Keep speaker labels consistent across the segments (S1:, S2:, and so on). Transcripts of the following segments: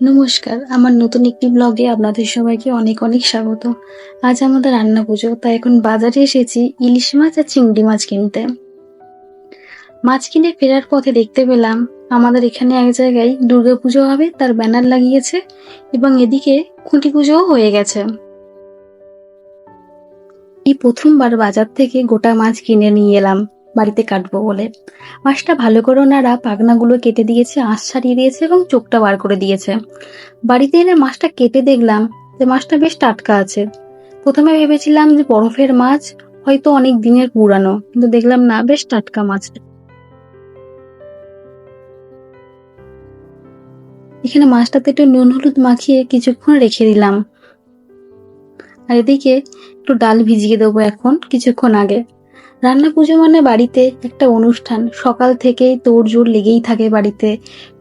S1: নমস্কার, আমার নতুন একটি ব্লগে আপনাদের সবাইকে অনেক অনেক স্বাগত। আজ আমাদের রান্না পুজো, তাই এখন বাজারে এসেছি ইলিশ মাছ আর চিংড়ি মাছ কিনতে। মাছ কিনে ফেরার পথে দেখতে পেলাম, আমাদের এখানে এক জায়গায় দুর্গা পুজো হবে, তার ব্যানার লাগিয়েছে এবং এদিকে খুঁটি পুজোও হয়ে গেছে। এই প্রথমবার বাজার থেকে গোটা মাছ কিনে নিয়ে এলাম। বাড়িতে কাটবো বলে। মাছটা ভালো করে ওনারা পাখনাগুলো কেটে দিয়েছে, আঁশ ছাড়িয়ে দিয়েছে এবং চোখটা বার করে দিয়েছে। বাড়িতে এনে মাছটা কেটে দেখলাম যে মাছটা বেশ টাটকা আছে। প্রথমে ভেবেছিলাম যে বরফের মাছ হয়তো অনেক দিনের পুরানো, কিন্তু দেখলাম না, বেশ টাটকা মাছটা এখানে মাছটাতে একটু নুন হলুদ মাখিয়ে কিছুক্ষণ রেখে দিলাম। আর এদিকে একটু ডাল ভিজিয়ে দেবো এখন, কিছুক্ষণ আগে। রান্না পুজো মানে বাড়িতে একটা অনুষ্ঠান। সকাল থেকেই তোড়জোড় লেগেই থাকে বাড়িতে।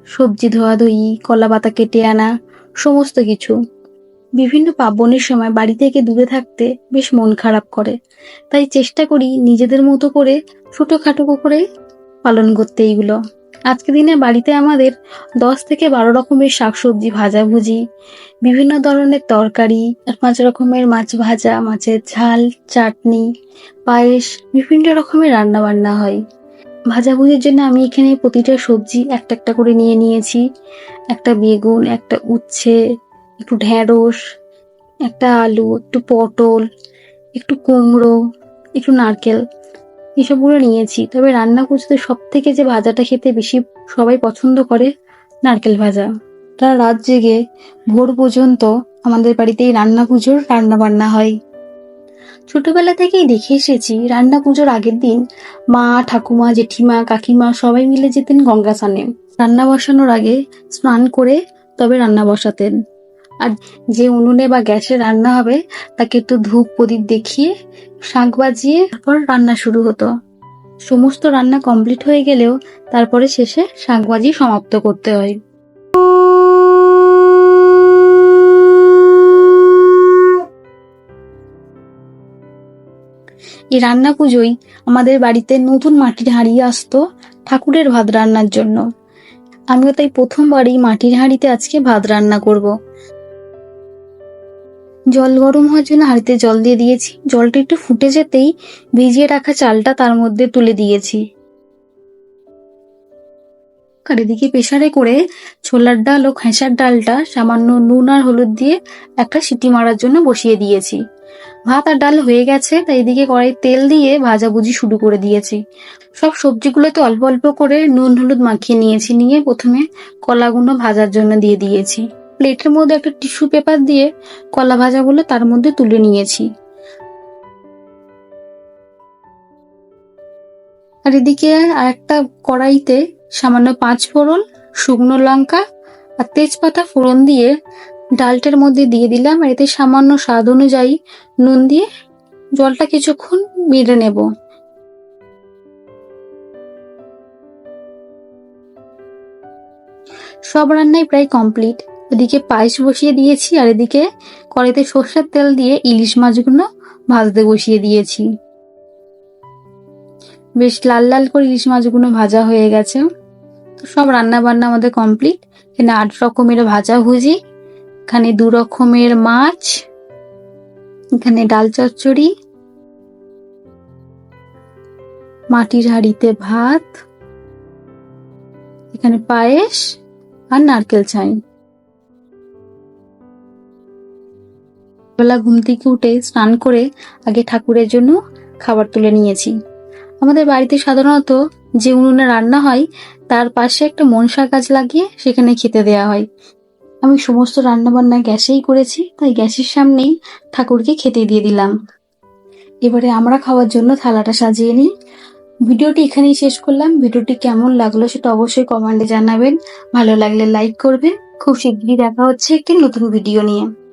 S1: সবজি ধোয়াধুয়ি কলা পাতা কেটে আনা, সমস্ত কিছু। বিভিন্ন পার্বণের সময় বাড়ি থেকে দূরে থাকতে বেশ মন খারাপ করে। তাই চেষ্টা করি নিজেদের মতো করে ছোটোখাটো করে পালন করতে এইগুলো। আজকে দিনে বাড়িতে আমাদের দশ থেকে বারো রকমের শাকসবজি, ভাজাভুজি, বিভিন্ন ধরনের তরকারি পাঁচ রকমের মাছ ভাজা, মাছের ঝাল, চাটনি, পায়েস, বিভিন্ন রকমের রান্না বান্না হয়। ভাজাভুজির জন্য আমি এখানে প্রতিটা সবজি একটা একটা করে নিয়ে নিয়েছি। একটা বেগুন, একটা উচ্ছে, একটু ঢ্যাঁড়স একটা আলু, একটু পটল, একটু কুমড়ো, একটু নারকেল। এসবগুলো নিয়েছি। তবে রান্না করতে সব থেকে যে ভাজাটা খেতে বেশি সবাই পছন্দ করে, নারকেল ভাজা। তারা রাত জেগে ভোর পর্যন্ত আমাদের বাড়িতেই রান্না পুজোর রান্না বান্না হয়। ছোটবেলা থেকেই দেখে এসেছি, রান্না পুজোর আগের দিন মা, ঠাকুমা, জেঠিমা, কাকিমা সবাই মিলে যেতেন গঙ্গা স্নানে। রান্না বসানোর আগে স্নান করে তবে রান্না বসাতেন। আর যে উনুনে বা গ্যাসে রান্না হবে, তাকে একটু ধূপ প্রদীপ দেখিয়ে শাঁখ বাজিয়ে তারপর রান্না শুরু হতো। সমস্ত রান্না কমপ্লিট হয়ে গেলেও তারপরে শেষে শাঁখ বাজিয়ে সমাপ্ত করতে হয়। এই রান্না পুজোয় আমাদের বাড়িতে নতুন মাটির হাঁড়ি আসতো ঠাকুরের ভাত রান্নার জন্য। আমিও তাই প্রথমবারই মাটির হাঁড়িতে আজকে ভাত রান্না করব। জল গরম হওয়ার জন্য হাঁড়িতে জল দিয়ে দিয়েছি। জলটা একটু ফুটে যেতেই ভিজিয়ে রাখা চালটা তার মধ্যে তুলে দিয়েছি। আর এদিকে করে ছোলার ডাল ও খেঁসার ডালটা সামান্য নুন আর হলুদ দিয়ে একটা সিটি মারার জন্য বসিয়ে দিয়েছি। ভাত আর ডাল হয়ে গেছে, তাই এদিকে কড়াই তেল দিয়ে ভাজাভুজি শুরু করে দিয়েছি। সব সবজিগুলোতে অল্প অল্প করে নুন হলুদ মাখিয়ে নিয়েছি, নিয়ে প্রথমে কলাগুলো ভাজার জন্য দিয়ে দিয়েছি। প্লেটের মধ্যে একটা টিস্যু পেপার দিয়ে কলা ভাজাগুলো তার মধ্যে তুলে নিয়েছি। আর এদিকে আর একটা কড়াইতে সামান্য পাঁচ ফোড়ন, শুকনো লঙ্কা আর তেজপাতা ফোড়ন দিয়ে ডালটার মধ্যে দিয়ে দিলাম আর এতে সামান্য স্বাদ অনুযায়ী নুন দিয়ে জলটা কিছুক্ষণ মেরে নেব। সব রান্নাই প্রায় কমপ্লিট। এদিকে পায়েস বসিয়ে দিয়েছি আর এদিকে কড়াইতে সর্ষের তেল দিয়ে ইলিশ মাছগুলো ভাজতে বসিয়ে দিয়েছি। বেশ লাল লাল করে ইলিশ মাছগুলো ভাজা হয়ে গেছে। সব রান্না বান্না আমাদের কমপ্লিট। এখানে আট রকমের ভাজা ভুজি, এখানে দু রকমের মাছ, এখানে ডাল চচ্চড়ি, মাটির হাঁড়িতে ভাত, এখানে পায়েস আর নারকেল চাই। বেলা ঘুম থেকে উঠে স্নান করে আগে ঠাকুরের জন্য খাবার তুলে নিয়েছি। আমাদের বাড়িতে সাধারণত যে উনুনে রান্না হয়, তার পাশে একটা মনসা গাছ লাগিয়ে সেখানে খেতে দেয়া হয়। আমি সমস্ত রান্না বান্না গ্যাসেই করেছি, তাই গ্যাসের সামনেই ঠাকুরকে খেতে দিয়ে দিলাম। এবারে আমরা খাওয়ার জন্য থালাটা সাজিয়ে নিই। ভিডিওটি এখানেই শেষ করলাম। ভিডিওটি কেমন লাগল সেটা অবশ্যই কমেন্টে জানাবেন। ভালো লাগলে লাইক করবেন। খুব শীঘ্রই দেখা হচ্ছে একটি নতুন ভিডিও নিয়ে।